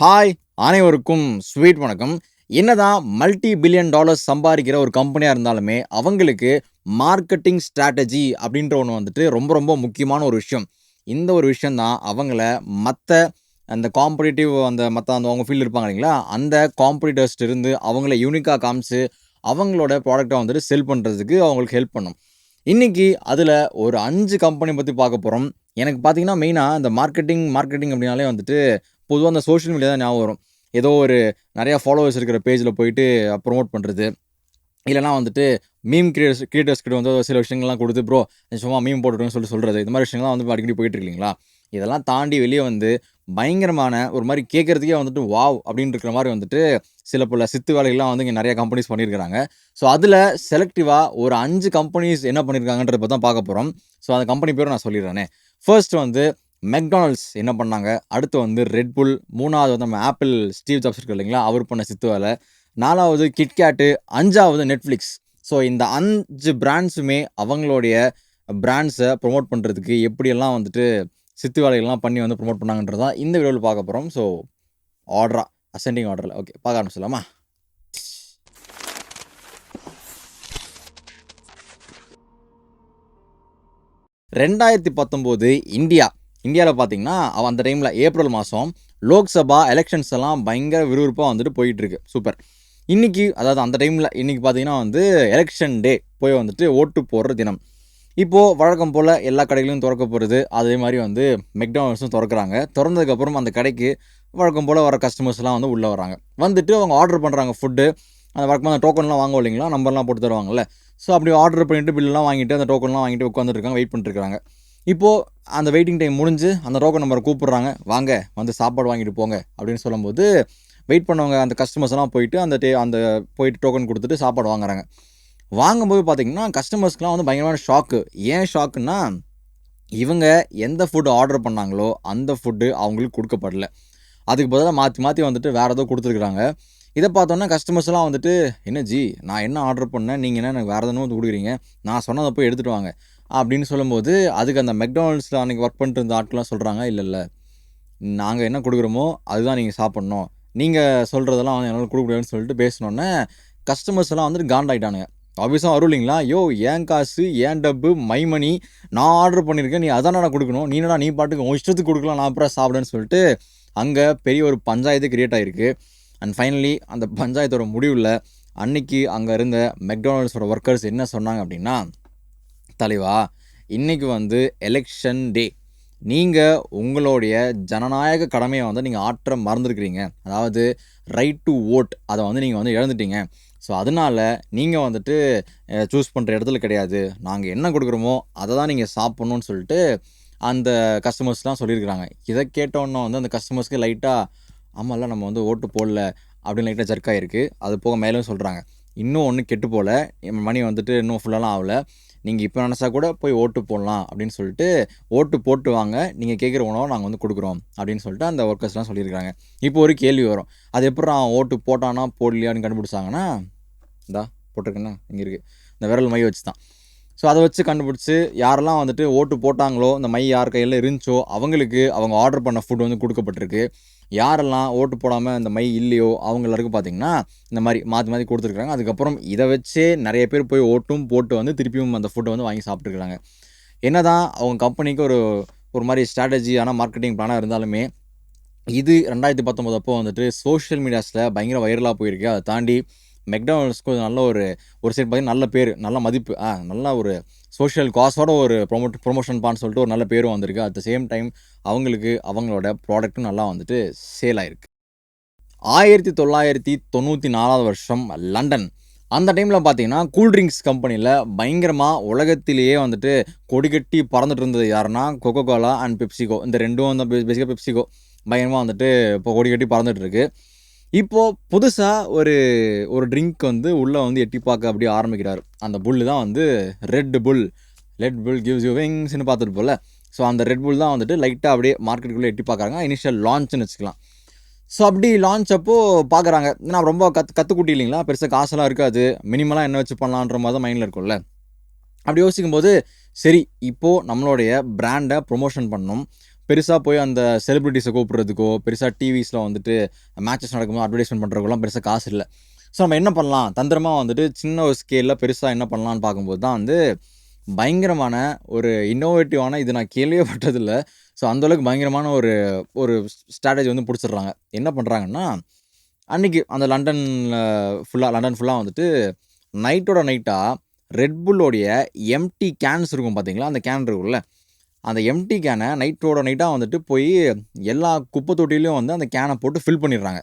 Hi அனைவருக்கும் sweet வணக்கம். என்னதான் மல்டி பில்லியன் டாலர்ஸ் சம்பாதிக்கிற ஒரு கம்பெனியாக இருந்தாலுமே அவங்களுக்கு மார்க்கெட்டிங் ஸ்ட்ராட்டஜி அப்படின்ற ஒன்று வந்துட்டு ரொம்ப ரொம்ப முக்கியமான ஒரு விஷயம். இந்த ஒரு விஷயம் தான் அவங்கள மற்ற அந்த காம்படிட்டிவ் அந்த மற்ற அந்த அவங்க ஃபீல்டு இருப்பாங்க இல்லைங்களா அந்த காம்படிட்டர்ஸ்ட் இருந்து அவங்கள யூனிக்காக காமிச்சு அவங்களோட ப்ராடக்டை வந்துட்டு செல் பண்ணுறதுக்கு அவங்களுக்கு ஹெல்ப் பண்ணும். இன்றைக்கி அதில் ஒரு அஞ்சு கம்பெனி பற்றி பார்க்க போகிறோம் எனக்கு பார்த்தீங்கன்னா மெயினாக இந்த மார்க்கெட்டிங் மார்க்கெட்டிங் அப்படின்னாலே வந்துட்டு பொதுவாக அந்த சோஷியல் மீடியா தான் ஞாபகம் வரும். ஏதோ ஒரு நிறையா ஃபாலோவர்ஸ் இருக்கிற பேஜில் போயிட்டு ப்ரொமோட் பண்ணுறது இல்லைனா வந்துட்டு மீம் கிரியேட்டர்ஸ் கிரியேட்டர்ஸ் கிட்ட வந்து சில விஷயங்கள்லாம் கொடுத்து ப்ரோ சும்மா மீம் போட்டுட்டுன்னு சொல்லிட்டு சொல்கிறது இந்த மாதிரி விஷயங்கள்லாம் வந்து அடிக்கடி போயிட்டு இருக்கீங்களா? இதெல்லாம் தாண்டி வெளியே வந்து பயங்கரமான ஒரு மாதிரி கேட்குறதுக்கே வந்துட்டு வாவ் அப்படின்னு இருக்கிற மாதிரி வந்துட்டு சில பல சித்து வேலைகள்லாம் வந்து இங்கே நிறைய கம்பெனிஸ் பண்ணியிருக்கிறாங்க. ஸோ அதில் செலக்டிவாக ஒரு அஞ்சு கம்பெனிஸ் என்ன பண்ணியிருக்காங்கன்றத தான் பார்க்க போகிறோம் ஸோ அந்த கம்பெனி பேரும் நான் சொல்லிடுறேனே. ஃபர்ஸ்ட் வந்து மெக்டானல்ட்ஸ் என்ன பண்ணாங்க? அடுத்து வந்து ரெட்புல் மூணாவது வந்து நம்ம ஆப்பிள் ஸ்டீவ் ஜாப்ஸ் இருக்கு இல்லைங்களா? அவர் பண்ண சித்து வேலை. நாலாவது கிட்கேட்டு அஞ்சாவது நெட்ஃப்ளிக்ஸ் ஸோ இந்த அஞ்சு பிராண்ட்ஸுமே அவங்களுடைய பிராண்ட்ஸை ப்ரொமோட் பண்ணுறதுக்கு எப்படியெல்லாம் வந்துட்டு சித்து வேலைகள்லாம் பண்ணி வந்து ப்ரொமோட் தான் இந்த வீடியோவில் பார்க்க போகிறோம் ஸோ ஆர்டரா அசெண்டிங் ஆர்டரில் ஓகே பார்க்க ஆரம்பிச்சலாமா ரெண்டாயிரத்தி பத்தொம்போது இந்தியா. இந்தியாவில் பார்த்தீங்கன்னா அவன் அந்த டைமில் ஏப்ரல் மாதம் லோக்சபா எலெக்ஷன்ஸ் எல்லாம் பயங்கர விறுவிறுப்பாக வந்துட்டு போயிட்டுருக்கு. சூப்பர் இன்றைக்கி அதாவது அந்த டைமில் இன்றைக்கி பார்த்தீங்கன்னா வந்து எலெக்ஷன் டே போய் வந்துட்டு ஓட்டு போடுற தினம். இப்போது வழக்கம் போல் எல்லா கடைகளையும் திறக்க போகிறது அதே மாதிரி வந்து மெக்டானல்ஸும் திறக்கிறாங்க. திறந்ததுக்கப்புறம் அந்த கடைக்கு வழக்கம் போல் வர கஸ்டமர்ஸ்லாம் வந்து உள்ளே வராங்க வந்துட்டு அவங்க ஆர்டர் பண்ணுறாங்க ஃபுட்டு அந்த வழக்கமாக அந்த டோக்கன்லாம் வாங்க இல்லைங்களா? நம்பர்லாம் போட்டு தருவாங்கல்ல. ஸோ அப்படி ஆர்டர் பண்ணிவிட்டு பில்லாம் வாங்கிட்டு அந்த டோக்கன்லாம் வாங்கிட்டு உட்காந்துருக்காங்க வெயிட் பண்ணிட்டுருக்காங்க இப்போது அந்த வெயிட்டிங் டைம் முடிஞ்சு அந்த டோக்கன் நம்பரை கூப்பிட்றாங்க. வாங்க வந்து சாப்பாடு வாங்கிட்டு போங்க அப்படின்னு சொல்லும்போது வெயிட் பண்ணவங்க அந்த கஸ்டமர்ஸ்லாம் போயிட்டு அந்த டே அந்த போயிட்டு டோக்கன் கொடுத்துட்டு சாப்பாடு வாங்குறாங்க. வாங்கும்போது பார்த்திங்கன்னா கஸ்டமர்ஸ்க்குலாம் வந்து பயங்கரமான ஷாக்கு ஏன் ஷாக்குன்னா இவங்க எந்த ஃபுட்டு ஆர்டர் பண்ணாங்களோ அந்த ஃபுட்டு அவங்களுக்கு கொடுக்கப்படல. அதுக்கு பதிலாக மாற்றி மாற்றி வந்துட்டு வேறு ஏதோ கொடுத்துருக்குறாங்க. இதை பார்த்தோன்னா கஸ்டமர்ஸ்லாம் வந்துட்டு என்ன ஜி நான் என்ன ஆர்டர் பண்ணேன்? நீங்கள் என்ன எனக்கு வேறு எதுவும் வந்து கொடுக்குறீங்க? நான் சொன்னதை போய் எடுத்துகிட்டு வாங்க. அப்படின்னு சொல்லும்போது அதுக்கு அந்த மெக்டானல்ட்ஸில் அன்றைக்கி ஒர்க் பண்ணிட்டு இருந்த ஆட்கள்லாம் சொல்கிறாங்க இல்லை இல்லை. நாங்கள் என்ன கொடுக்குறோமோ அதுதான் நீங்கள் சாப்பிட்ணும். நீங்கள் சொல்கிறதெல்லாம் வந்து என்னால் கொடுக்க முடியாதுன்னு சொல்லிட்டு பேசினோன்னே கஸ்டமர்ஸ் எல்லாம் வந்துட்டு காண்டாயிட்டானுங்க. ஆஃபீஸாக வரும் இல்லைங்களா? யோ ஏன் காசு ஏன் டப்பு மை மணி நான் ஆர்டர் பண்ணியிருக்கேன் நீ அதான் நான் கொடுக்கணும். நீ என்னடா நீ பாட்டுக்கு உன் இஷ்டத்துக்கு கொடுக்கலாம். நான் அப்புறம் சாப்பிடுன்னு சொல்லிட்டு அங்கே பெரிய ஒரு பஞ்சாயத்து கிரியேட் ஆகிருக்கு அண்ட் ஃபைனலி அந்த பஞ்சாயத்தோட முடிவில் அன்னைக்கு அங்கே இருந்த மெக்டானல்ட்ஸோட ஒர்க்கர்ஸ் என்ன சொன்னாங்க அப்படின்னா தலைவா இன்றைக்கி வந்து எலெக்ஷன் டே நீங்கள் உங்களுடைய ஜனநாயக கடமையை வந்து நீங்கள் ஆற்ற மறந்துருக்கிறீங்க. அதாவது ரைட் டு ஓட் அதை வந்து நீங்கள் வந்து இழந்துட்டீங்க. ஸோ அதனால் நீங்கள் வந்துட்டு சூஸ் பண்ணுற இடத்துல கிடையாது. நாங்கள் என்ன கொடுக்குறோமோ அதை தான் நீங்கள் சாப்பிட்ணுன்னு சொல்லிட்டு அந்த கஸ்டமர்ஸ்லாம் சொல்லியிருக்கிறாங்க. இதை கேட்டோன்னே வந்து அந்த கஸ்டமர்ஸ்க்கு லைட்டாக ஆமாம்ல நம்ம வந்து ஓட்டு போடல அப்படின்னு லைட்டாக ஜர்க்காயிருக்கு அது போக மேலும் சொல்கிறாங்க இன்னும் ஒன்றும் கெட்டு போகல மணி வந்துட்டு இன்னும் ஃபுல்லாலாம் ஆகலை. நீங்கள் இப்போ நினச்சா கூட போய் ஓட்டு போடலாம் அப்படின்னு சொல்லிட்டு ஓட்டு போட்டு வாங்க. நீங்கள் கேட்குற உணவை நாங்கள் வந்து கொடுக்குறோம் அப்படின்னு சொல்லிட்டு அந்த ஒர்க்கர்ஸ்லாம் சொல்லியிருக்காங்க. இப்போ ஒரு கேள்வி வரும். அது எப்படி ஓட்டு போட்டானா போடலையான்னு கண்டுபிடிச்சாங்கன்னா இந்தா போட்டிருக்கேன்னா இங்கே இருக்குது இந்த விரல் மை வச்சு தான் ஸோ அதை வச்சு கண்டுபிடிச்சி யாரெல்லாம் வந்துட்டு ஓட்டு போட்டாங்களோ இந்த மை யார் கையில் இருந்துச்சோ அவங்களுக்கு அவங்க ஆர்டர் பண்ண ஃபுட் வந்து கொடுக்கப்பட்டிருக்கு. யாரெல்லாம் ஓட்டு போடாமல் இந்த மை இல்லையோ அவங்க எல்லாருக்கும் பார்த்தீங்கன்னா இந்த மாதிரி மாற்றி மாற்றி கொடுத்துருக்காங்க அதுக்கப்புறம் இதை வச்சே நிறைய பேர் போய் ஓட்டும் போட்டு வந்து திருப்பியும் அந்த ஃபுட்டை வந்து வாங்கி சாப்பிட்ருக்குறாங்க என்ன தான் அவங்க கம்பெனிக்கு ஒரு ஒரு மாதிரி ஸ்ட்ராட்டஜியான மார்க்கெட்டிங் பிளானாக இருந்தாலுமே இது ரெண்டாயிரத்தி பத்தொம்போது அப்போ வந்துட்டு சோஷியல் மீடியாஸில் பயங்கர வைரலாக போயிருக்கு. அதை தாண்டி மெக்டானல்ட்ஸ்க்கு நல்ல ஒரு ஒரு சைடு பார்த்தீங்கன்னா நல்ல பேர் நல்ல மதிப்பு. ஆ நல்ல ஒரு சோஷியல் காசோட ஒரு ப்ரொமோட் ப்ரொமோஷன் பான்னு சொல்லிட்டு ஒரு நல்ல பேரும் வந்திருக்கு. அட் த சேம் டைம் அவங்களுக்கு அவங்களோட ப்ராடக்ட்டும் நல்லா வந்துட்டு சேல் ஆயிருக்கு. ஆயிரத்தி தொள்ளாயிரத்தி தொண்ணூற்றி நாலாவது வருஷம் லண்டன். அந்த டைமில் பார்த்தீங்கன்னா கூல்ட்ரிங்க்ஸ் கம்பெனியில் பயங்கரமாக உலகத்திலேயே வந்துட்டு கொடிகட்டி பறந்துட்டு இருந்தது யாருன்னா கொக்கோ கோலா அண்ட் பெப்சிகோ இந்த ரெண்டும் வந்து பேசிக்காக பெப்சிகோ பயங்கரமாக வந்துட்டு இப்போ கொடிகட்டி பறந்துட்டு இருக்குது இப்போது புதுசாக ஒரு ஒரு ட்ரிங்க் வந்து உள்ளே வந்து எட்டி பார்க்க அப்படியே ஆரம்பிக்கிறார். அந்த புல்லு தான் வந்து Red Bull Red Bull gives you விங்ஸ்னு பார்த்துட்டு போல ஸோ அந்த ரெட் புல் தான் வந்துட்டு லைட்டாக அப்படியே மார்க்கெட்டுக்குள்ளே எட்டி பார்க்குறாங்க. இனிஷியல் லான்ச்னு வச்சுக்கலாம். ஸோ அப்படி லான்ச் அப்போது பார்க்குறாங்க. ஏன்னா ரொம்ப கத் கற்றுக்குட்டி இல்லைங்களா? பெருசாக காசெல்லாம் இருக்காது. மினிமலாக என்ன வச்சு பண்ணலான்ற மாதிரி தான் மைண்டில் இருக்கும்ல. அப்படி யோசிக்கும்போது சரி இப்போது நம்மளுடைய பிராண்டை ப்ரொமோஷன் பண்ணணும். பெருசாக போய் அந்த செலிப்ரிட்டிஸை கூப்பிட்றதுக்கோ பெருசாக டிவிஸில் வந்துட்டு மேட்சஸ் நடக்கும்போது அட்வர்டைஸ்மெண்ட் பண்ணுறதுக்கெல்லாம் பெருசாக காசு இல்லை. ஸோ நம்ம என்ன பண்ணலாம்? தந்திரமாக வந்துட்டு சின்ன ஒரு ஸ்கேலில் பெருசாக என்ன பண்ணலான்னு பார்க்கும்போது தான் வந்து பயங்கரமான ஒரு இன்னோவேட்டிவான இது நான் கேள்வியே பட்டதில்ல. ஸோ அந்தளவுக்கு பயங்கரமான ஒரு ஒரு ஸ்ட்ராட்டஜி வந்து பிடிச்சிடுறாங்க. என்ன பண்ணுறாங்கன்னா அன்றைக்கி அந்த லண்டனில் ஃபுல்லாக லண்டன் ஃபுல்லாக வந்துட்டு நைட்டோட நைட்டாக ரெட்புல்லோடைய எம்டி கேன்ஸ் இருக்கும் பார்த்தீங்களா அந்த கேன் இருக்கும்ல. அந்த எம்டி கேனை நைட்டோட நைட்டாக வந்துட்டு போய் எல்லா குப்பை தொட்டிலையும் வந்து அந்த கேனை போட்டு ஃபில் பண்ணிடுறாங்க.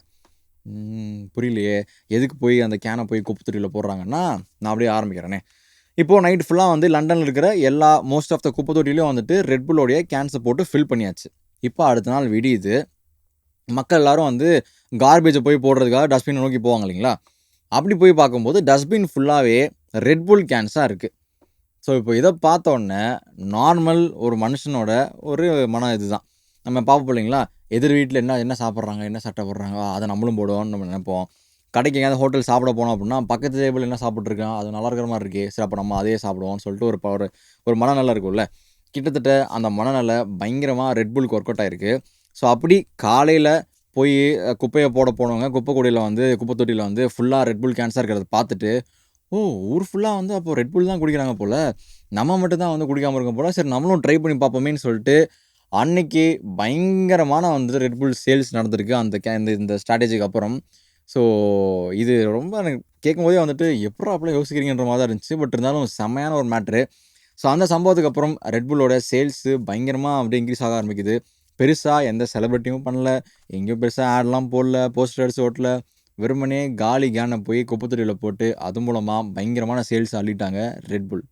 புரியலையே. எதுக்கு போய் அந்த கேனை போய் குப்பை தொட்டியில் போடுறாங்கன்னா நான் அப்படியே ஆரம்பிக்கிறேனே. இப்போது நைட் ஃபுல்லாக வந்து லண்டனில் இருக்கிற எல்லா மோஸ்ட் ஆஃப் த குப்பை தொட்டிலையும் வந்துட்டு ரெட்புல்லோடைய கேன்ஸை போட்டு ஃபில் பண்ணியாச்சு. இப்போ அடுத்த நாள் விடியுது. மக்கள் எல்லாரும் வந்து கார்பேஜை போய் போடுறதுக்காக டஸ்ட்பின் நோக்கி போவாங்க இல்லைங்களா? அப்படி போய் பார்க்கும்போது டஸ்ட்பின் ஃபுல்லாகவே ரெட்புல் கேன்ஸாக இருக்குது ஸோ இப்போ இதை பார்த்தோன்னே நார்மல் ஒரு மனுஷனோட ஒரு மன இதுதான். நம்ம பார்ப்போம் இல்லைங்களா? எதிர் வீட்டில் என்ன என்ன சாப்பிட்றாங்க என்ன சட்டை போடுறாங்க அதை நம்மளும் போடுவோம்னு நம்ம நினைப்போம். கடைக்கு எங்கேயாவது ஹோட்டல் சாப்பிட போனோம் அப்படின்னா பக்கத்து டேபிள் என்ன சாப்பிட்ருக்கோம் அது நல்லா இருக்கிற மாதிரி இருக்கே சரி அப்போ நம்ம அதே சாப்பிடுவோம்னு சொல்லிட்டு ஒரு ஒரு ஒரு மனநலம் இருக்கும்ல. கிட்டத்தட்ட அந்த மனநல பயங்கரமாக ரெட்புல்க்கு ஒர்க் அவுட் ஆகிருக்கு ஸோ அப்படி காலையில் போய் குப்பையை போட போனவங்க குப்பை கொடியில் வந்து குப்பை தொட்டியில் வந்து ஃபுல்லாக ரெட்புல் கேன்சர் இருக்கிறத பார்த்துட்டு ஓ ஊர் ஃபுல்லாக வந்து அப்போ ரெட்புல் தான் குடிக்கிறாங்க போல். நம்ம மட்டும் தான் வந்து குடிக்காமல் இருக்கோம் போல். சரி நம்மளும் ட்ரை பண்ணி பார்ப்போமேன்னு சொல்லிட்டு அன்னைக்கு பயங்கரமான வந்து ரெட்புல் சேல்ஸ் நடந்திருக்கு. அந்த கே இந்த இந்த ஸ்ட்ராட்டஜிக்கு அப்புறம். ஸோ இது ரொம்ப எனக்கு கேட்கும்போதே வந்துட்டு எப்படா அப்படிலாம் யோசிக்கிறீங்கன்ற மாதிரி தான் இருந்துச்சு. பட் இருந்தாலும் செம்மையான ஒரு மேட்ரு ஸோ அந்த சம்பவத்துக்கு அப்புறம் ரெட்புல்லோட சேல்ஸு பயங்கரமாக அப்படியே இன்க்ரீஸ் ஆக ஆரம்பிக்குது. பெருசாக எந்த செலிப்ரிட்டியும் பண்ணல. எங்கேயும் பெருசாக ஆட்லாம் போடல போஸ்டர் அடிச்சு ஓட்டல. வெறுமனே காலி கேனை போய் குப்பத்தொட்டியில் போட்டு அது மூலமாக பயங்கரமான சேல்ஸ் அள்ளிட்டாங்க ரெட்புல்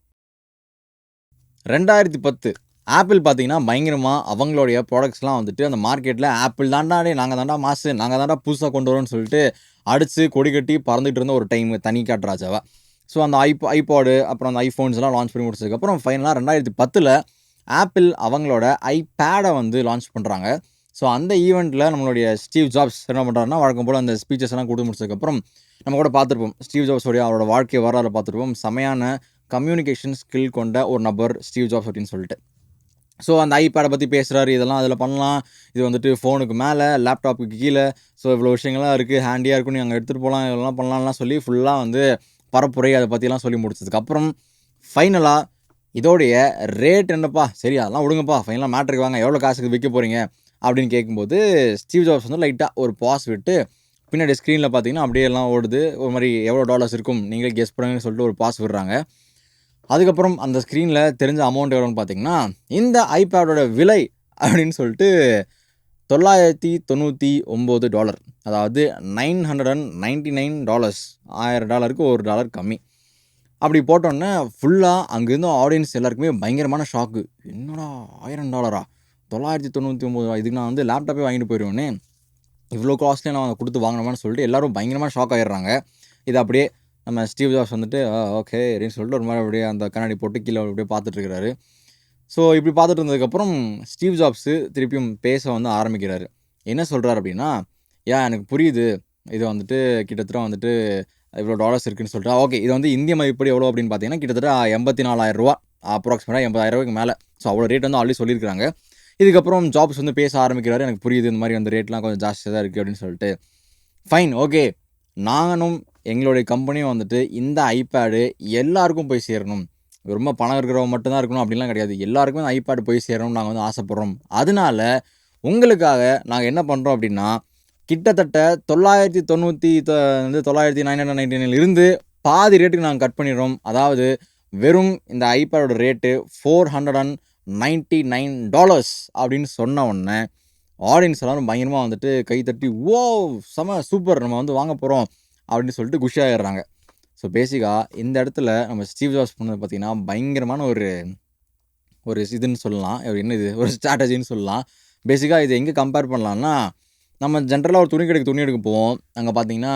ரெண்டாயிரத்தி பத்து ஆப்பிள் பார்த்தீங்கன்னா பயங்கரமாக அவங்களுடைய ப்ராடக்ட்ஸ்லாம் வந்துட்டு அந்த மார்க்கெட்டில் ஆப்பிள் தாண்டாடே நாங்கள் தாண்டா மாசு நாங்கள் தாண்டா புதுசாக கொண்டு வரோம்னு சொல்லிட்டு அடித்து கொடி கட்டி பறந்துட்டு இருந்த ஒரு டைம் தனி காட்டுறாஜாவா ஸோ அந்த ஐப் ஐபாடு அப்புறம் அந்த ஐஃபோன்ஸ்லாம் லான்ச் பண்ணி முடிச்சதுக்கப்புறம் ஃபைனலாக ரெண்டாயிரத்தி பத்தில் ஆப்பிள் அவங்களோட ஐபேடை வந்து லான்ச் பண்ணுறாங்க ஸோ அந்த ஈவெண்ட்டில் நம்மளுடைய ஸ்டீவ் ஜாப்ஸ் என்ன பண்ணுறாருன்னா வழக்கம் போல் அந்த ஸ்பீச்சஸ் எல்லாம் கொடுத்து முடிச்சதுக்கப்புறம் நம்ம கூட பார்த்துருப்போம். ஸ்டீவ் ஜாப்ஸோடைய அவரோட வாழ்க்கை வரலாறு பார்த்துருப்போம். செமையான கம்யூனிகேஷன் ஸ்கில் கொண்ட ஒரு நபர் ஸ்டீவ் ஜாப்ஸ் அப்படின்னு சொல்லிட்டு. ஸோ அந்த ஐபேடை பற்றி பேசுகிறாரு இதெல்லாம் அதில் பண்ணலாம். இது வந்துட்டு ஃபோனுக்கு மேலே லேப்டாப்புக்கு கீழே. ஸோ இவ்வளோ விஷயங்கள்லாம் இருக்குது ஹேண்டியாக இருக்கும் அங்கே எடுத்துகிட்டு போகலாம் இதெல்லாம் பண்ணலாம்லாம் சொல்லி ஃபுல்லாக வந்து பரப்புரை அதை பற்றிலாம் சொல்லி முடிச்சதுக்கப்புறம் ஃபைனலாக இதோடைய ரேட் என்னப்பா? சரி அதெல்லாம் விடுங்கப்பா. ஃபைனலாக மேட்ருக்கு வாங்க. எவ்வளோ காசுக்கு விற்க போகிறீங்க அப்படின்னு கேட்கும்போது ஸ்டீவ் ஜாப்ஸ் வந்து லைட்டாக ஒரு பாஸ் விட்டு பின்னாடி ஸ்க்ரீனில் பார்த்தீங்கன்னா அப்படியே எல்லாம் ஓடுது. ஒரு மாதிரி எவ்வளோ டாலர்ஸ் இருக்கும் நீங்களே கெஸ் பண்ணுங்கன்னு சொல்லிட்டு ஒரு பாஸ் விடுறாங்க. அதுக்கப்புறம் அந்த ஸ்க்ரீனில் தெரிஞ்ச அமௌண்ட் எவ்வளோன்னு பார்த்தீங்கன்னா இந்த ஐபேடோட விலை அப்படின்னு சொல்லிட்டு தொள்ளாயிரத்தி தொண்ணூற்றி ஒம்பது டாலர் அதாவது nine hundred and ninety nine dollars ஆயிரம் டாலருக்கு ஒரு டாலர் கம்மி. அப்படி போட்டோன்னே ஃபுல்லாக அங்கேருந்து ஆடியன்ஸ் எல்லாருக்குமே பயங்கரமான ஷாக்கு என்னடா ஆயிரம் டாலரா தொள்ளாயிரத்தி தொண்ணூற்றி ஒம்பது இதுக்கு நான் வந்து லேப்டாப்பே வாங்கிட்டு போயிடுவேனே இவ்வளோ காஸ்ட்லியாக நான் கொடுத்து வாங்கினோமான்னு சொல்லிட்டு எல்லாரும் பயங்கரமாக ஷாக் ஆகிடுறாங்க இது அப்படியே நம்ம ஸ்டீவ் ஜாப்ஸ் வந்துட்டு ஓகே அப்படின்னு சொல்லிட்டு ஒரு மாதிரி அப்படியே அந்த கண்ணாடி போட்டு கீழே அப்படியே பார்த்துட்ருக்கிறாரு ஸோ இப்படி பார்த்துட்டு இருந்ததுக்கப்புறம் ஸ்டீவ் ஜாப்ஸு திருப்பியும் பேச வந்து ஆரம்பிக்கிறாரு. என்ன சொல்கிறார் அப்படின்னா ஏன் எனக்கு புரியுது. இது வந்துட்டு கிட்டத்தட்ட வந்துட்டு இவ்வளோ டாலர்ஸ் இருக்குன்னு சொல்லிட்டு. ஓகே இது வந்து இந்திய மதிப்படி எவ்வளோ அப்படின்னு பார்த்தீங்கன்னா கிட்டத்தட்ட எண்பத்தி நாலாயிரம் ரூபா அப்ராக்சிமேட்டாக எண்பதாயிரம் ரூபாய்க்கு மேலே. ஸோ அவ்வளோ ரேட் வந்து ஆல்ரெடி சொல்லியிருக்காங்க இதுக்கப்புறம் ஜாப்ஸ் வந்து பேச ஆரம்பிக்கிறாரு. எனக்கு புரியுது இந்த மாதிரி அந்த ரேட்லாம் கொஞ்சம் ஜாஸ்தியாக தான் இருக்குது அப்படின்னு சொல்லிட்டு. ஃபைன் ஓகே நானும் எங்களுடைய கம்பெனியும் வந்துட்டு இந்த ஐபேடு எல்லாருக்கும் போய் சேரணும். ரொம்ப பணம் இருக்கிறவங்க மட்டும்தான் இருக்கணும் அப்படின்லாம் கிடையாது. எல்லாருக்குமே அந்த ஐபேடு போய் சேரணும்னு நாங்கள் வந்து ஆசைப்பட்றோம். அதனால உங்களுக்காக நாங்கள் என்ன பண்ணுறோம் அப்படின்னா கிட்டத்தட்ட தொள்ளாயிரத்தி தொண்ணூற்றி வந்து தொள்ளாயிரத்தி நைன் ஹண்ட்ரட் நைன்டி இருந்து பாதி ரேட்டுக்கு நாங்கள் கட் பண்ணிடுறோம். அதாவது வெறும் இந்த ஐபேடோட rate four hundred and ninety nine dollars அப்படின்னு சொன்ன உடனே ஆடியன்ஸ் எல்லாரும் பயங்கரமாக வந்துட்டு கை தட்டி ஓ செம சூப்பர் நம்ம வந்து வாங்க போகிறோம் அப்படின்னு சொல்லிட்டு குஷியாகிடுறாங்க ஸோ பேசிக்காக இந்த இடத்துல நம்ம ஸ்டீவ் ஜாப்ஸ் பண்ணது பார்த்திங்கன்னா பயங்கரமான ஒரு ஒரு இதுன்னு சொல்லலாம். ஒரு என்ன இது? ஒரு ஸ்ட்ராட்டஜின்னு சொல்லலாம். பேசிக்காக இது எங்கே கம்பேர் பண்ணலான்னா நம்ம ஜென்ரலாக ஒரு துணி கடைக்கு துணி எடுக்க போவோம். அங்கே பார்த்தீங்கன்னா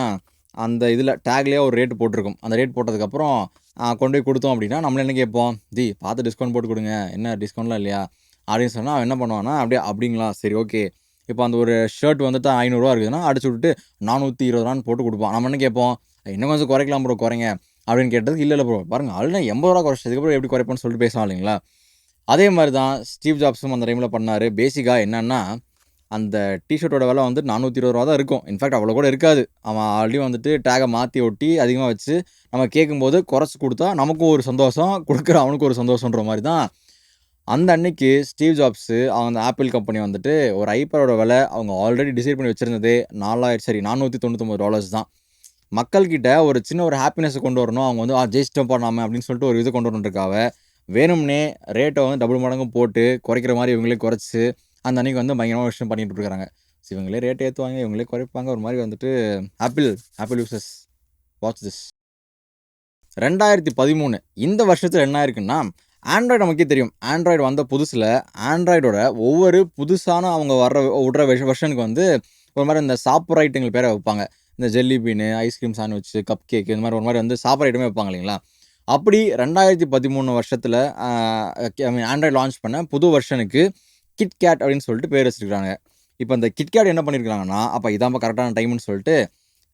அந்த இதில் டேக்லேயே ஒரு ரேட் போட்டிருக்கும். அந்த ரேட் போட்டதுக்கப்புறம் கொண்டு போய் கொடுத்தோம் அப்படின்னா நம்மள என்ன கேட்போம்? தி பார்த்து டிஸ்கவுண்ட் போட்டு கொடுங்க. என்ன டிஸ்கவுண்ட்லாம் இல்லையா? அப்படின்னு சொன்னால் அவன் என்ன பண்ணுவான்னா அப்படியே அப்படிங்களா? சரி ஓகே இப்போ அந்த ஒரு ஷர்ட் வந்துட்டு ஐநூறுரூவா இருக்குதுன்னா அடிச்சு விட்டுட்டு நானூற்றி இருபது ரூபான்னு போட்டு கொடுப்பான். நம்ம என்ன கேட்போம்? இன்னும் கொஞ்சம் குறைக்கலாம் ப்ரோ குறைங்க. அப்படின்னு கேட்டதுக்கு இல்லை இல்லை ப்ரோ பாருங்க ஆல்ரெடி எண்பது ரூபா குறைச்சதுக்கப்புறம் எப்படி குறைப்போன்னு சொல்லிட்டு பேசலாம் இல்லைங்களா? அதே மாதிரி தான் ஸ்டீவ் ஜாப்ஸும் அந்த டைமில் பண்ணார். பேசிக்காக என்னென்னா அந்த டிஷர்ட்டோட விலை வந்து நானூற்றி இருபது ரூபா தான் இருக்கும் இன்ஃபேக்ட் அவ்வளோ கூட இருக்காது. அவன் ஆல்ரெடி வந்துட்டு டேகை மாற்றி ஒட்டி அதிகமாக வச்சு நம்ம கேட்கும்போது குறைச்சி கொடுத்தா நமக்கும் ஒரு சந்தோஷம் கொடுக்குற அவனுக்கும் ஒரு சந்தோஷன்ற மாதிரி தான் அந்த அன்னைக்கு ஸ்டீவ் ஜாப்ஸு அவங்க ஆப்பிள் கம்பெனி வந்துட்டு ஒரு ஐபேடோட விலை அவங்க ஆல்ரெடி டிசைட் பண்ணி வச்சுருந்தது நாலாயிரம் சரி நானூற்றி தொண்ணூத்தொம்பது டாலர்ஸ் தான். மக்கள்கிட்ட ஒரு சின்ன ஒரு ஹாப்பினஸை கொண்டு வரணும். அவங்க வந்து ஆ ஜெயிச்சிட்டோம் பண்ணாமல் அப்படின்னு சொல்லிட்டு ஒரு இது கொண்டு வரணுன்றக்காக வேணும்னே ரேட்டை வந்து டபுள் மடங்கு போட்டு குறைக்கிற மாதிரி இவங்களே குறைச்சி அந்த அன்றைக்கி வந்து பயங்கரமாக விஷயம் பண்ணிட்டு இருக்காங்க. ஸோ இவங்களே ரேட் ஏற்றுவாங்க இவங்களே குறைப்பாங்க. ஒரு மாதிரி வந்துட்டு Apple Apple uses watch this ரெண்டாயிரத்தி பதிமூணு. இந்த வருஷத்தில் என்ன இருக்குன்னா ஆண்ட்ராய்டு நமக்கே தெரியும். ஆண்ட்ராய்டு வந்த புதுசில் ஆண்ட்ராய்டோட ஒவ்வொரு புதுசான அவங்க வர்ற விடுற வெர்ஷனுக்கு வந்து ஒரு மாதிரி இந்த சாப்பிட்ற ஐட்டங்கள் பேரை வைப்பாங்க. இந்த jelly bean ice cream sandwich cupcake இந்த மாதிரி ஒரு மாதிரி வந்து சாப்பிட்ற ஐட்டமே வைப்பாங்க இல்லைங்களா? அப்படி ரெண்டாயிரத்தி பதிமூணு வருஷத்தில் ஆண்ட்ராய்டு லான்ச் பண்ண புது வருஷனுக்கு கிட்கேட் அப்படின்னு சொல்லிட்டு பேர் வச்சுருக்காங்க இப்போ இந்த கிட்கேட் என்ன பண்ணியிருக்காங்கன்னா அப்போ இதாம்ப கரெக்டான டைம்னு சொல்லிட்டு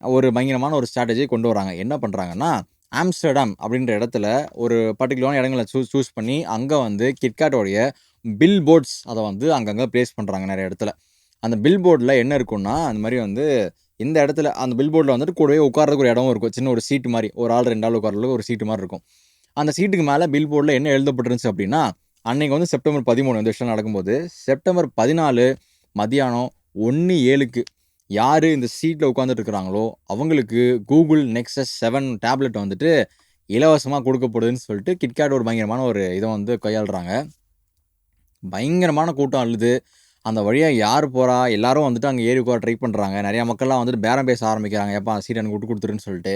ஒரு பயங்கரமான ஒரு ஸ்ட்ராட்டஜியை கொண்டு வராங்க. என்ன பண்ணுறாங்கன்னா ஆம்ஸ்டர்டாம் அப்படின்ற இடத்துல ஒரு பர்டிகுலரான இடங்களை சூஸ் சூஸ் பண்ணி அங்கே வந்து கிட்கேட்டோடைய பில் போர்ட்ஸ் அதை வந்து அங்கங்கே ப்ளேஸ் பண்ணுறாங்க நிறைய இடத்துல. அந்த பில் போர்டில் என்ன இருக்குன்னா அந்த மாதிரி வந்து இந்த இடத்துல அந்த பில் போர்டில் வந்துட்டு கூடவே உட்காரதுக்கு ஒரு இடமும் இருக்கும். சின்ன ஒரு சீட்டு மாதிரி. ஒரு ஆள் ரெண்டு ஆள் உட்காரதுக்கு ஒரு சீட்டு மாதிரி இருக்கும். அந்த சீட்டுக்கு மேலே பில் போர்டில் என்ன எழுதப்பட்டிருந்துச்சு அப்படின்னா அன்னைக்கு வந்து செப்டம்பர் பதிமூணு இந்த விஷயம் நடக்கும்போது செப்டம்பர் பதினாலு மதியானம் ஒன்று ஏழுக்கு யார் இந்த சீட்டில் உட்காந்துட்டு இருக்கிறாங்களோ அவங்களுக்கு கூகுள் நெக்ஸஸ் செவன் டேப்லெட் வந்துட்டு இலவசமாக கொடுக்கப்படுதுன்னு சொல்லிட்டு கிட்கேட் ஒரு பயங்கரமான ஒரு இதை வந்து கையாளுறாங்க. பயங்கரமான கூட்டம் அழுது. அந்த வழியாக யார் போகிறா எல்லாரும் வந்துட்டு அங்கே ஏறி உட்கார ட்ரை பண்ணுறாங்க நிறையா மக்கள்லாம் வந்துட்டு பேரம் பேச ஆரம்பிக்கிறாங்க. எப்பா சீட் எனக்கு விட்டு கொடுத்துருன்னு சொல்லிட்டு.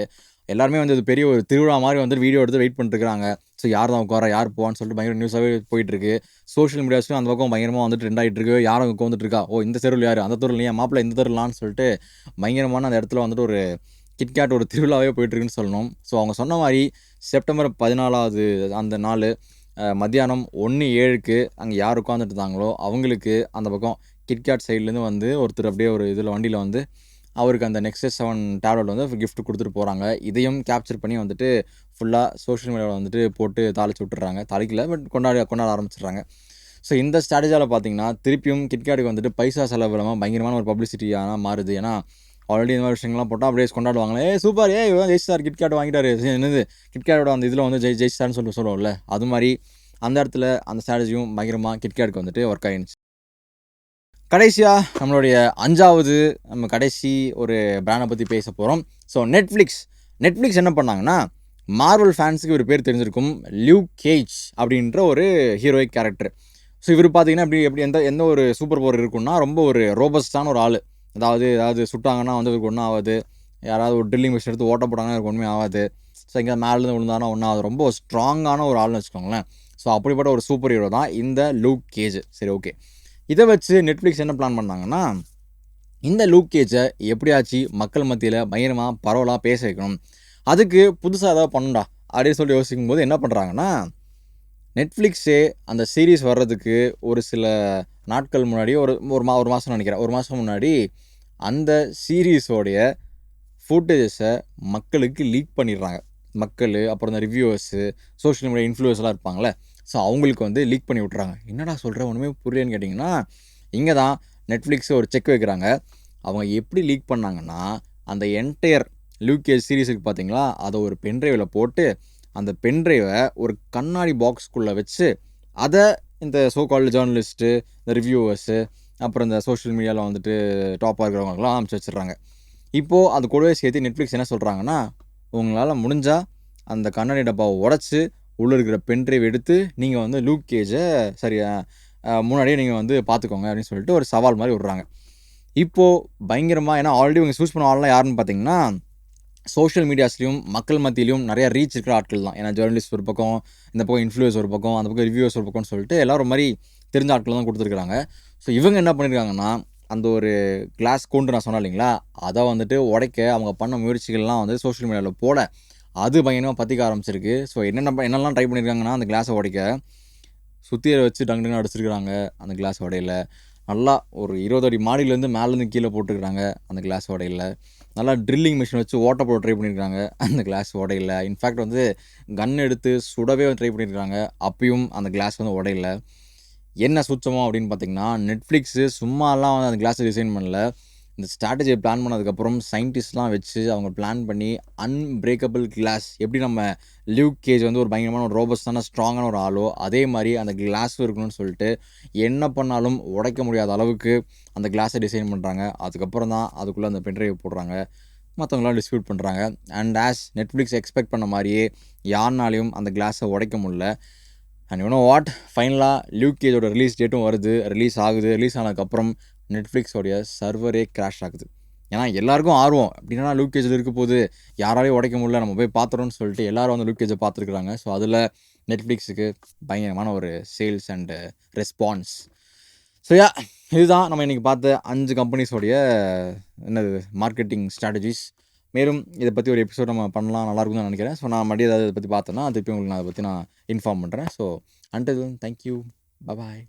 எல்லாருமே வந்து பெரிய ஒரு திருவிழா மாதிரி வந்து வீடியோ எடுத்து வெயிட் பண்ணிட்டுருக்காங்க ஸோ யார் தான் உட்கார யார் போவான்னு சொல்லிட்டு பயங்கர நியூஸாகவே போயிட்டுருக்கு. சோஷியல் மீடியாஸ்லையும் அந்த பக்கம் பயங்கரமாக வந்துட்டு ட்ரெண்ட் ஆகிட்டு இருக்கு யாரும் உட்காந்துட்டு இருக்கா ஓ இந்த தெருவில் யார்? அந்த தெருவில் ஏன் மாப்பிள்ள இந்த தெருலான்னு சொல்லிட்டு பயங்கரமான அந்த இடத்துல வந்துட்டு ஒரு கிட்கேட் ஒரு திருவிழாவே போயிட்டுருக்குன்னு சொல்லணும். ஸோ அவங்க சொன்ன மாதிரி செப்டம்பர் பதினாலாவது அந்த நாள் மத்தியானம் ஒன்று ஏழுக்கு அங்கே யார் உட்காந்துட்டு இருந்தாங்களோ அவங்களுக்கு அந்த பக்கம் கிட்கேட் சைட்லேருந்து வந்து ஒருத்தர் அப்படியே ஒரு இதில் வண்டியில் வந்து அவருக்கு அந்த நெக்ஸஸ் செவன் டேப்லெட் வந்து கிஃப்ட் கொடுத்துட்டு போகிறாங்க இதையும் கேப்சர் பண்ணி வந்துட்டு ஃபுல்லாக சோஷியல் மீடியாவில் வந்துட்டு போட்டு தாளிச்சு விட்டுறாங்க. தாளிக்கல பட் கொண்டாடி கொண்டாட ஆரம்பிச்சிடுறாங்க. ஸோ இந்த ஸ்ட்ராட்டஜியால் பார்த்தீங்கன்னா திருப்பியும் கிட்காட்டுக்கு வந்துட்டு பைசா செலவு இல்லாமல் பயங்கரமான ஒரு பப்ளிசிட்டியான மாறுது. ஏன்னா ஆல்ரெடி இந்த மாதிரி விஷயங்கள்லாம் போட்டால் அப்படியே கொண்டாடுவாங்களே ஏ சூப்பர் ஏ இவன் ஜெயிச்சார் கிட்கேட் வாங்கிட்டாரு. என்னது? கிட்கேட்டோட அந்த இதில் வந்து ஜெய் ஜெயிச்சார்னு சொல்லி சொல்லுவோம்ல அது மாதிரி அந்த இடத்துல அந்த ஸ்ட்ராட்டஜியும் பயங்கரமாக கிட்கேட்டுக்கு வந்துட்டு ஒர்க் ஆகிடுச்சு கடைசியாக நம்மளுடைய அஞ்சாவது நம்ம கடைசி ஒரு பிராண்டை பற்றி பேச போகிறோம் ஸோ நெட்ஃப்ளிக்ஸ் நெட்ஃப்ளிக்ஸ் என்ன பண்ணாங்கன்னா மார்வல் ஃபேன்ஸுக்கு ஒரு பேர் தெரிஞ்சிருக்கும் லியூ கேஜ் அப்படின்ற ஒரு ஹீரோயிக் கேரக்டர் ஸோ இவர் பார்த்தீங்கன்னா எப்படி எப்படி எந்த எந்த ஒரு சூப்பர் பவர் இருக்குன்னா ரொம்ப ஒரு ரோபஸ்டான ஒரு ஆள். அதாவது ஏதாவது சுட்டாங்கன்னா வந்து இவருக்கு ஒன்றும் ஆகாது. யாராவது ஒரு ட்ரில்லிங் மிஷின் எடுத்து ஓட்ட போட்டாங்கன்னா இவருக்கு ஒன்றுமே ஆகாது. ஸோ எங்கே மேலேருந்து விழுந்தானா ஒன்றும் ஆகாது. ரொம்ப ஸ்ட்ராங்கான ஒரு ஆள்னு வச்சுக்கோங்களேன். ஸோ அப்படிப்பட்ட ஒரு சூப்பர் ஹீரோ தான் இந்த லூக் கேஜ் சரி ஓகே இதை வச்சு நெட்ஃப்ளிக்ஸ் என்ன பிளான் பண்ணாங்கன்னா இந்த லூக் கேஜை எப்படியாச்சு மக்கள் மத்தியில் பயங்கரமாக பரவலாக பேச வைக்கணும். அதுக்கு புதுசாக ஏதாவது பண்ணண்டா அப்படின்னு சொல்லி யோசிக்கும் போது என்ன பண்ணுறாங்கன்னா நெட்ஃப்ளிக்ஸே அந்த சீரீஸ் வர்றதுக்கு ஒரு சில நாட்கள் முன்னாடி ஒரு ஒரு மா ஒரு மாதம் நினைக்கிறேன். ஒரு மாதம் முன்னாடி அந்த சீரீஸோடைய ஃபுட்டேஜஸை மக்களுக்கு லீக் பண்ணிடுறாங்க. மக்கள் அப்புறம் இந்த ரிவ்யூவர்ஸு சோஷியல் மீடியா இன்ஃப்ளூயர்ஸ்லாம் இருப்பாங்களே ஸோ அவங்களுக்கு வந்து லீக் பண்ணி விட்றாங்க என்னடா சொல்கிற ஒன்றுமே புரியலன்னு கேட்டிங்கன்னா இங்கே தான் நெட்ஃப்ளிக்ஸ் ஒரு செக் வைக்கிறாங்க. அவங்க எப்படி லீக் பண்ணாங்கன்னா அந்த என்டையர் லூகேஜ் சீரீஸுக்கு பார்த்தீங்களா அதை ஒரு பென்ட்ரைவில் போட்டு அந்த பென்ட்ரைவை ஒரு கண்ணாடி பாக்ஸ்க்குள்ளே வச்சு அதை இந்த சோ கால்டு ஜேர்னலிஸ்ட்டு இந்த ரிவ்யூவர்ஸு அப்புறம் இந்த சோஷியல் மீடியாவில் வந்துட்டு டாப்பாக இருக்கிறவங்களுக்குலாம் அமைச்சு வச்சிடுறாங்க. இப்போது அது கூடவே சேர்த்து நெட்ஃப்ளிக்ஸ் என்ன சொல்கிறாங்கன்னா உங்களால் முடிஞ்சால் அந்த கண்ணாடி டப்பாவை உடச்சி உள்ளே இருக்கிற பென்ட்ரைவ் எடுத்து நீங்கள் வந்து லூக் கேஜை சரியா முன்னாடியே நீங்கள் வந்து பார்த்துக்கோங்க அப்படின்னு சொல்லிட்டு ஒரு சவால் மாதிரி விட்றாங்க. இப்போது பயங்கரமாக ஏன்னா ஆல்ரெடி இவங்க சூஸ் பண்ண ஆள்லாம் யாருன்னு பார்த்தீங்கன்னா சோஷியல் மீடியாஸ்லையும் மக்கள் மத்தியிலையும் நிறையா ரீச் இருக்கிற ஆட்கள் தான். ஏன்னா ஜேர்னலிஸ்ட் ஒரு பக்கம் இந்த பக்கம் இன்ஃப்ளூயன்ஸ் ஒரு பக்கம் அந்த பக்கம் ரிவ்யூஸ் ஒரு பக்கம்னு சொல்லிட்டு எல்லோரும் மாதிரி தெரிஞ்ச ஆட்கள் தான் கொடுத்துருக்காங்க ஸோ இவங்க என்ன பண்ணியிருக்காங்கன்னா அந்த ஒரு கிளாஸ் கொண்டு நான் சொன்னேன் இல்லைங்களா அதை வந்துட்டு உடைக்க அவங்க பண்ண முயற்சிகள்லாம் வந்து சோஷியல் மீடியாவில் போட அது பயங்கரமாக பற்றிக்க ஆரம்பிச்சிருக்கு. ஸோ என்னென்ன என்னெல்லாம் ட்ரை பண்ணியிருக்காங்கன்னா அந்த கிளாஸை உடைக்க. சுத்தியை வச்சு டங்கு டங்கு அடிச்சிருக்கிறாங்க அந்த கிளாஸ் உடையில. நல்லா ஒரு இருபது அடி மாடியிலேருந்து மேலேருந்து கீழே போட்டுருக்குறாங்க அந்த கிளாஸ் உடையில. நல்லா ட்ரில்லிங் மிஷின் வச்சு ஓட்ட போட ட்ரை பண்ணியிருக்காங்க அந்த கிளாஸ் உடையில. இன்ஃபேக்ட் வந்து கன் எடுத்து சுடவே ட்ரை பண்ணியிருக்காங்க அப்பயும் அந்த கிளாஸ் வந்து உடையில. என்ன சுச்சமோ அப்படின்னு பார்த்தீங்கன்னா நெட்ஃப்ளிக்ஸு சும்மாலாம் வந்து அந்த கிளாஸை டிசைன் பண்ணல. இந்த ஸ்ட்ராட்டஜியை பிளான் பண்ணதுக்கப்புறம் சயின்டிஸ்ட்லாம் வச்சு அவங்க பிளான் பண்ணி அன்பிரேக்கபிள் கிளாஸ் எப்படி நம்ம லிவ் கேஜ் வந்து ஒரு பயங்கரமான ஒரு ரோபஸ்டான ஸ்ட்ராங்கான ஒரு ஆளோ அதே மாதிரி அந்த கிளாஸும் இருக்கணும்னு சொல்லிட்டு என்ன பண்ணாலும் உடைக்க முடியாத அளவுக்கு அந்த கிளாஸை டிசைன் பண்ணுறாங்க அதுக்கப்புறம் தான் அதுக்குள்ளே அந்த பென்ட்ரைவ் போடுறாங்க. மற்றவங்களாம் டிஸ்பியூட் பண்ணுறாங்க அண்ட் ஆஸ் நெட்ஃப்ளிக்ஸ் எக்ஸ்பெக்ட் பண்ண மாதிரியே யாருனாலையும் அந்த கிளாஸை உடைக்க முடில அண்ட் யூனோ வாட் ஃபைனலாக லியூக் கேஜோட ரிலீஸ் டேட்டும் வருது. ரிலீஸ் ஆகுது. ரிலீஸ் ஆனதுக்கப்புறம் நெட்ஃப்ளிக்ஸோடைய சர்வரே கிராஷ் ஆகுது. ஏன்னா எல்லாருக்கும் ஆர்வம். அப்படின்னா லூக் கேஜில் இருக்க போது யாராலையும் உடைக்க முடியல. நம்ம போய் பார்த்துறோம்னு சொல்லிட்டு எல்லாரும் வந்து லூக் கேஜை பார்த்துருக்குறாங்க. ஸோ அதில் நெட்ஃப்ளிக்ஸுக்கு பயங்கரமான ஒரு sales and response so yeah இதுதான் நம்ம இன்றைக்கி பார்த்த அஞ்சு கம்பெனிஸோடைய என்னது மார்க்கெட்டிங் ஸ்ட்ராட்டஜிஸ் மேலும் இதை பற்றி ஒரு எபிசோட் நம்ம பண்ணலாம் நல்லாயிருக்கும் தான் நினைக்கிறேன். ஸோ நான் மறுபடியும் ஏதாவது இதை பற்றி பார்த்தேன்னா திருப்பி உங்களுக்கு நான் அதை பற்றி நான் இன்ஃபார்ம் பண்ணுறேன் ஸோ அன்டில் தேங்க்யூ பாய்